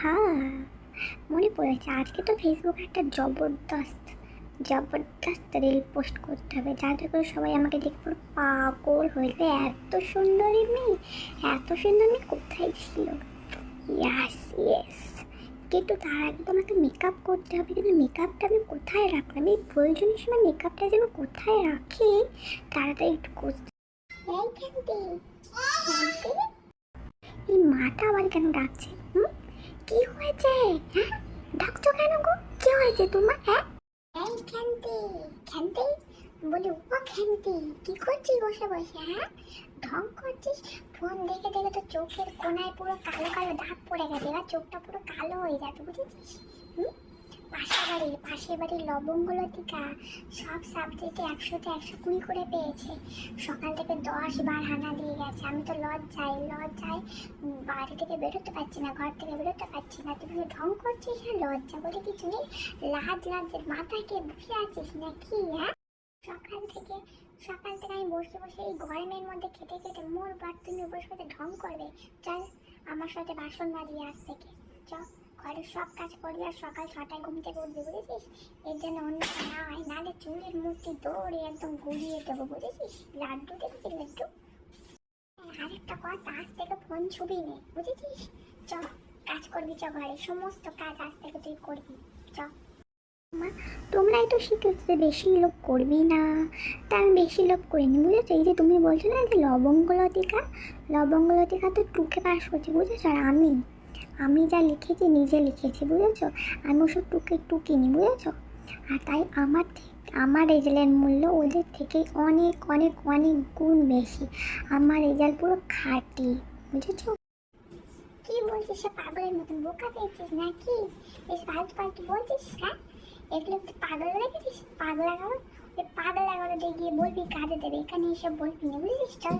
আহা মনে পড়েছে। আজকে তো ফেসবুকে একটা জবরদস্ত জবরদস্ত রিল পোস্ট করতে হবে। যাতে করে সবাই আমাকে দেখে পুরো পাগল হয়েছে এত সুন্দরী মেয়ে, এত সুন্দর মেয়ে কোথায় ছিল? ইয়াস ইয়েস কিন্তু তার আগে তো আমাকে মেকআপ করতে হবে। কিন্তু মেকআপটা আমি কোথায় রাখলাম এই প্রয়োজনীয় সময় মেকআপটা যেন কোথায় রাখি, তাড়াতাড়ি একটু করতে এই মাটা আবার কেন ডাকছে? কি হয়েছে? হ্যাঁ? ডাকছো কেন গো? কি হয়েছে তোমার? হ্যাঁ? এই খ্যান্তি খ্যান্তি বলি ও খ্যান্তি কি করছিস বসে বসে হ্যাঁ? ঢং করছিস? ফোন দেখে দেখে তো চোখের কোনায় পুরো কালো কালো দাগ পড়ে গেছে। এবার চোখটা পুরো কালো হয়ে যাবে, বুঝেছিস? হুম? বাড়ির পাশের বাড়ির লবঙ্গলতিকা সব সাবজেক্টে একশোতে একশো কুড়ি করে পেয়েছে। সকাল থেকে দশ বার হানা দিয়ে গেছে। আমি তো লজ্জাই লজ্জায় বাড়ি থেকে বেরোতে পারছি না, ঘর থেকে বেরোতে পারছি না। তুমি ঢং করছিস হ্যাঁ? লজ্জা বলে কিছু নেই? লাজের মাথায় কে বসে আছিস না কি হ্যাঁ? সকাল থেকে সকাল থেকে আমি বসে বসে এই গরমের মধ্যে খেতে খেতে মোর বার তুমি বসে বসে ঢং করবে। চল আমার সাথে বাসন মাজিয়ে আজ থেকে। চল। ঘরের সব কাজ করবি আর সকাল ছটায় ঘুম থেকে উঠবি, বুঝেছিস? এর জন্য অন্য না হয়, নাহলে চুলের মূর্তি দৌড়ে একদম ঘুরিয়ে দেবো, বুঝেছিস? লাড্ডু দেখেছিস লাড্ডু? আরেকটা কথা, আজ থেকে ফোন ছবি নে, বুঝেছিস? চ কাজ করবি চ ঘরে, সমস্ত কাজ আজ থেকে তুই করবি চ মা, তোমরাই তো শিখেছো যে বেশি লোক করবি না তা আমি বেশি লোক করিনি, বুঝেছ? এই যে তুমি বলছো না যে লবঙ্গলতিকা লবঙ্গলতিকা তো টুকে পাস করছি, বুঝেছ? আর আমি আমি যা লিখেছি নিজে লিখেছি, বুঝেছ? আমি ওসব টুকে টুকিনি, বুঝেছ? আর তাই আমার আমার রেজাল্টের মূল্য ওদের থেকে অনেক অনেক অনেক গুণ বেশি। আমার রেজাল্ট পুরো খাঁটি, বুঝেছ? কি বলছিস সে পাগলের মতন, বোকা পেয়েছিস নাকি? বেশ ফালতু ফালতু বলছিস হ্যাঁ? এগুলো তুই পাগল রেখেছিস পাগল এগারো ওই পাগল দিয়ে গিয়ে বলবি, কাজে দেবে, এখানে এসে বলবি না, বুঝেছিস? চল।